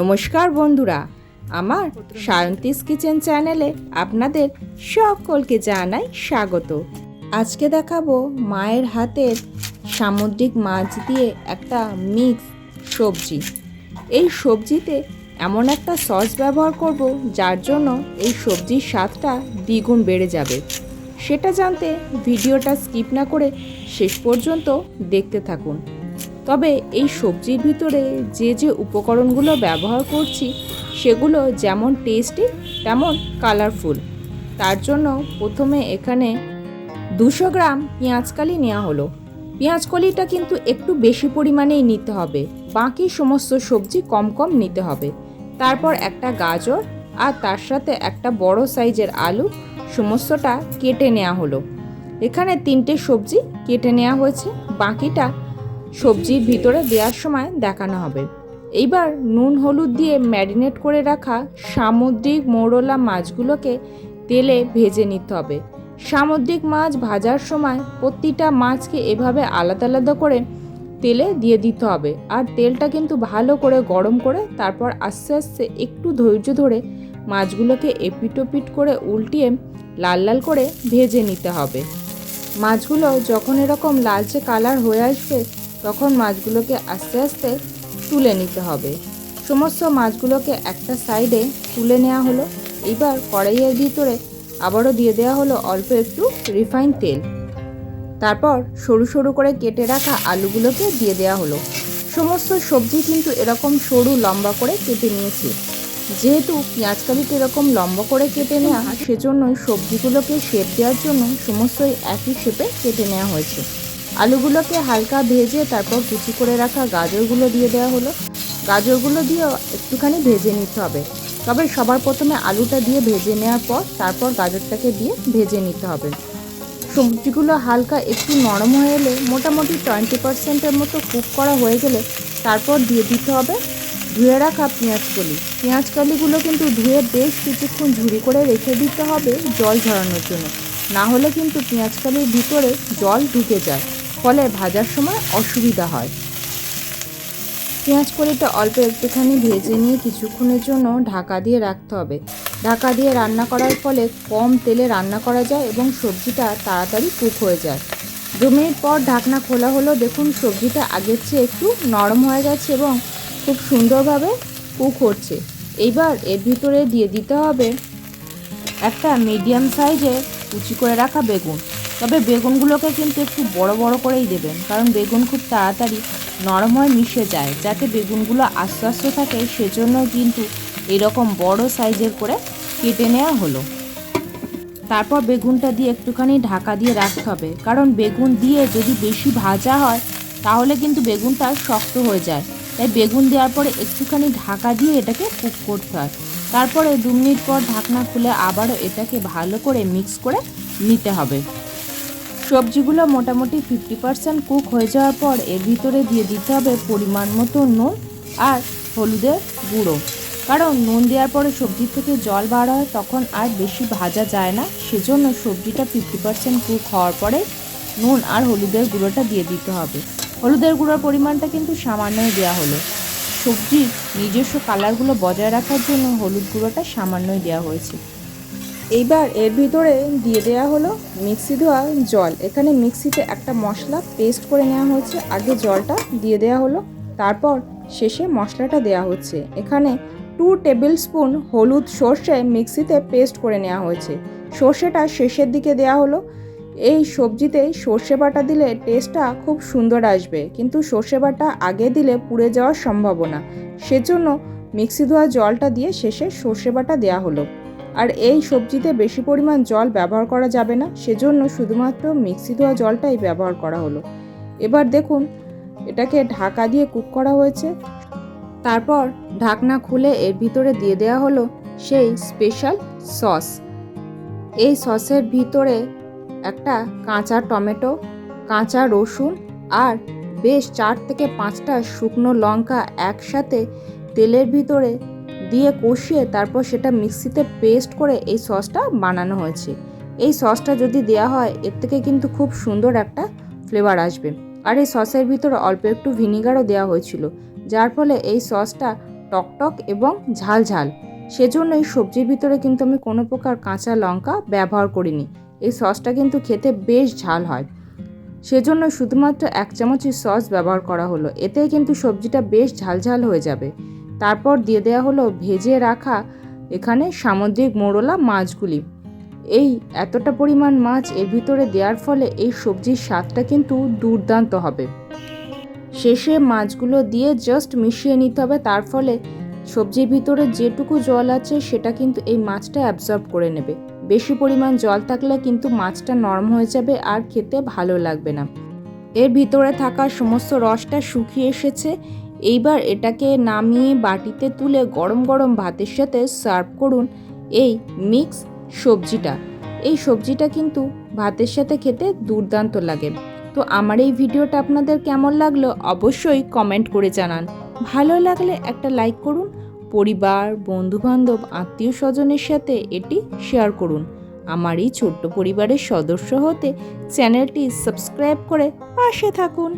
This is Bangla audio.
নমস্কার বন্ধুরা, আমার সায়ন্তিস কিচেন চ্যানেলে আপনাদের সকলকে জানাই স্বাগত। আজকে দেখাবো মায়ের হাতের সামুদ্রিক মাছ দিয়ে একটা মিক্স সবজি। এই সবজিতে এমন একটা সস ব্যবহার করব যার জন্য এই সবজির স্বাদটা দ্বিগুণ বেড়ে যাবে। সেটা জানতে ভিডিওটা স্কিপ না করে শেষ পর্যন্ত দেখতে থাকুন। তবে এই সবজির ভিতরে যে যে উপকরণগুলো ব্যবহার করছি, সেগুলো যেমন টেস্টি তেমন কালারফুল তার জন্য প্রথমে এখানে দুশো গ্রাম পেঁয়াজকালি নেওয়া হলো। পেঁয়াজকলিটা কিন্তু একটু বেশি পরিমাণেই নিতে হবে। বাকি সমস্ত সবজি কম কম নিতে হবে। তারপর একটা গাজর আর তার সাথে একটা বড় সাইজের আলু, সমস্তটা কেটে নেওয়া হলো। এখানে তিনটে সবজি কেটে নেওয়া হয়েছে। বাকিটা সবজির ভিতরে দেওয়ার সময় দেখানো হবে। এইবার নুন হলুদ দিয়ে ম্যারিনেট করে রাখা সামুদ্রিক মৌরলা মাছগুলোকে তেলে ভেজে নিতে হবে। সামুদ্রিক মাছ ভাজার সময় প্রতিটা মাছকে এভাবে আলাদা আলাদা করে তেলে দিয়ে দিতে হবে। আর তেলটা কিন্তু ভালো করে গরম করে তারপর আস্তে আস্তে একটু ধৈর্য ধরে মাছগুলোকে এপিটোপিট করে উল্টিয়ে লাল লাল করে ভেজে নিতে হবে। মাছগুলো যখন এরকম লালচে কালার হয়ে আসবে তখন মাছগুলোকে আস্তে আস্তে তুলে নিতে হবে। সমস্ত মাছগুলোকে একটা সাইডে তুলে নেওয়া হলো। এবার কড়াইয়ের ভিতরে আবারও দিয়ে দেওয়া হলো অল্প একটু রিফাইন তেল। তারপর সরু সরু করে কেটে রাখা আলুগুলোকে দিয়ে দেওয়া হলো। সমস্ত সবজি কিন্তু এরকম সরু লম্বা করে কেটে নিয়েছি। যেহেতু পেঁয়াজকালিটা এরকম লম্বা করে কেটে নেওয়া, সেজন্যই সবজিগুলোকে শেপ দেওয়ার জন্য সমস্তই একই শেপে কেটে নেওয়া হয়েছে। আলুগুলোকে হালকা ভেজে তারপর কুচি করে রাখা গাজরগুলো দিয়ে দেওয়া হলো। গাজরগুলো দিয়েও একটুখানি ভেজে নিতে হবে। তবে সবার প্রথমে আলুটা দিয়ে ভেজে নেওয়ার পর তারপর গাজরটাকে দিয়ে ভেজে নিতে হবে। সবজিগুলো হালকা একটু নরম হয়ে এলে মোটামুটি টোয়েন্টি পার্সেন্টের মতো কুক করা হয়ে গেলে তারপর দিয়ে দিতে হবে ধুয়ে রাখা পেঁয়াজকলি। পেঁয়াজকলিগুলো কিন্তু ধুয়ে বেশ কিছুক্ষণ ঝুড়ি করে রেখে দিতে হবে জল ঝরানোর জন্য। না হলে কিন্তু পেঁয়াজকালির ভিতরে জল ঢুকে যায়। ফলে ভাজার সময় অসুবিধা হয়। পেঁয়াজ কলিটা অল্প একটুখানি ভেজে নিয়ে কিছুক্ষণের জন্য ঢাকা দিয়ে রাখতে হবে। ঢাকা দিয়ে রান্না করার ফলে কম তেলে রান্না করা যায় এবং সবজিটা তাড়াতাড়ি কুক হয়ে যায়। দু মিনিট পর ঢাকনা খোলা হলো, দেখুন সবজিটা আগের চেয়ে একটু নরম হয়ে গেছে এবং খুব সুন্দরভাবে কুক হচ্ছে। এইবার এর ভিতরে দিয়ে দিতে হবে একটা মিডিয়াম সাইজে কুচি করে রাখা বেগুন। তবে বেগুনগুলোকে কিন্তু একটু বড় বড় করেই দেবেন, কারণ বেগুন খুব তাড়াতাড়ি নরম হয়ে মিশে যায়। যাতে বেগুনগুলো আস্তে আস্তে থাকে, সেজন্য কিন্তু এরকম বড় সাইজের করে কেটে নেওয়া হলো। তারপর বেগুনটা দিয়ে একটুখানি ঢাকা দিয়ে রাখতে হবে, কারণ বেগুন দিয়ে যদি বেশি ভাজা হয়, তাহলে কিন্তু বেগুনটা শক্ত হয়ে যায়। তাই বেগুন দেওয়ার পরে একটুখানি ঢাকা দিয়ে এটাকে কুক করতে হয়। তারপরে দু মিনিট পর ঢাকনা খুলে আবারও এটাকে ভালো করে মিক্স করে নিতে হবে। সবজিগুলো মোটামুটি ফিফটি পার্সেন্ট কুক হয়ে যাওয়ার পর এর ভিতরে দিয়ে দিতে হবে পরিমাণ মতো নুন আর হলুদের গুঁড়ো। কারণ নুন দেওয়ার পরে সবজির থেকে জল বার হয়, তখন আর বেশি ভাজা যায় না। সেজন্য সবজিটা ফিফটি পার্সেন্ট কুক হওয়ার পরে নুন আর হলুদের গুঁড়োটা দিয়ে দিতে হবে। হলুদের গুঁড়োর পরিমাণটা কিন্তু সামান্যই দেওয়া হলো। সবজির নিজস্ব কালারগুলো বজায় রাখার জন্য হলুদ গুঁড়োটা সামান্যই দেওয়া হয়েছে। এইবার এর ভিতরে দিয়ে দেওয়া হলো মিক্সি ধোয়া জল। এখানে মিক্সিতে একটা মশলা পেস্ট করে নেওয়া হয়েছে। আগে জলটা দিয়ে দেওয়া হলো, তারপর শেষে মশলাটা দেওয়া হচ্ছে। এখানে টু টেবিল স্পুন হলুদ সর্ষে মিক্সিতে পেস্ট করে নেওয়া হয়েছে। সর্ষেটা শেষের দিকে দেওয়া হলো। এই সবজিতে সর্ষে বাটা দিলে টেস্টটা খুব সুন্দর আসবে, কিন্তু সর্ষে বাটা আগে দিলে পুড়ে যাওয়ার সম্ভাবনা। সেজন্য মিক্সি ধোয়া জলটা দিয়ে শেষে সর্ষে বাটা দেওয়া হলো। আর এই সবজিতে বেশি পরিমাণ জল ব্যবহার করা যাবে না, সেজন্য শুধুমাত্র মিক্সি ধোয়া জলটাই ব্যবহার করা হলো। এবার দেখুন, এটাকে ঢাকা দিয়ে কুক করা হয়েছে। তারপর ঢাকনা খুলে এর ভিতরে দিয়ে দেওয়া হলো সেই স্পেশাল সস। এই সসের ভিতরে একটা কাঁচা টমেটো, কাঁচা রসুন আর বেশ চার থেকে পাঁচটা শুকনো লঙ্কা একসাথে তেলের ভিতরে দিয়ে কষিয়ে তারপর সেটা মিক্সিতে পেস্ট করে এই সসটা বানানো হয়েছে। এই সসটা যদি দেওয়া হয়, এর থেকে কিন্তু খুব সুন্দর একটা ফ্লেভার আসবে। আর এই সসের ভিতরে অল্প একটু ভিনিগারও দেওয়া হয়েছিল, যার ফলে এই সসটা টকটক এবং ঝাল ঝাল সেজন্য এই সবজির ভিতরে কিন্তু আমি কোনো প্রকার কাঁচা লঙ্কা ব্যবহার করিনি। এই সসটা কিন্তু খেতে বেশ ঝাল হয়। সেজন্য শুধুমাত্র এক চামচই সস ব্যবহার করা হলো। এতে কিন্তু সবজিটা বেশ ঝালঝাল হয়ে যাবে। তারপর দিয়ে দেওয়া হলো ভেজে রাখা এখানে সামুদ্রিক মোড়লা মাছগুলি। এই এতটা পরিমাণ মাছ এর ভিতরে দেওয়ার ফলে এই সবজির স্বাদটা কিন্তু দুর্দান্ত হবে। শেষে মাছগুলো দিয়ে জাস্ট মিশিয়ে নিতে হবে, তার ফলে সবজির ভিতরে যেটুকু জল আছে সেটা কিন্তু এই মাছটা অ্যাবজর্ব করে নেবে। বেশি পরিমাণ জল থাকলে কিন্তু মাছটা নরম হয়ে যাবে আর খেতে ভালো লাগবে না। এর ভিতরে থাকা সমস্ত রসটা শুকিয়ে এসেছে এইবার এটাকে নামিয়ে বাটিতে তুলে গরম গরম ভাতের সাথে সার্ভ করুন এই মিক্স সবজিটা। এই সবজিটা কিন্তু ভাতের সাথে খেতে দুর্দান্ত লাগে। তো আমার এই ভিডিওটা আপনাদের কেমন লাগল অবশ্যই কমেন্ট করে জানান। ভালো লাগলে একটা লাইক করুন, পরিবার, বন্ধুবান্ধব আত্মীয় স্বজনের সাথে এটি শেয়ার করুন। আমার এই ছোট্ট পরিবারের সদস্য হতে চ্যানেলটি সাবস্ক্রাইব করে পাশে থাকুন।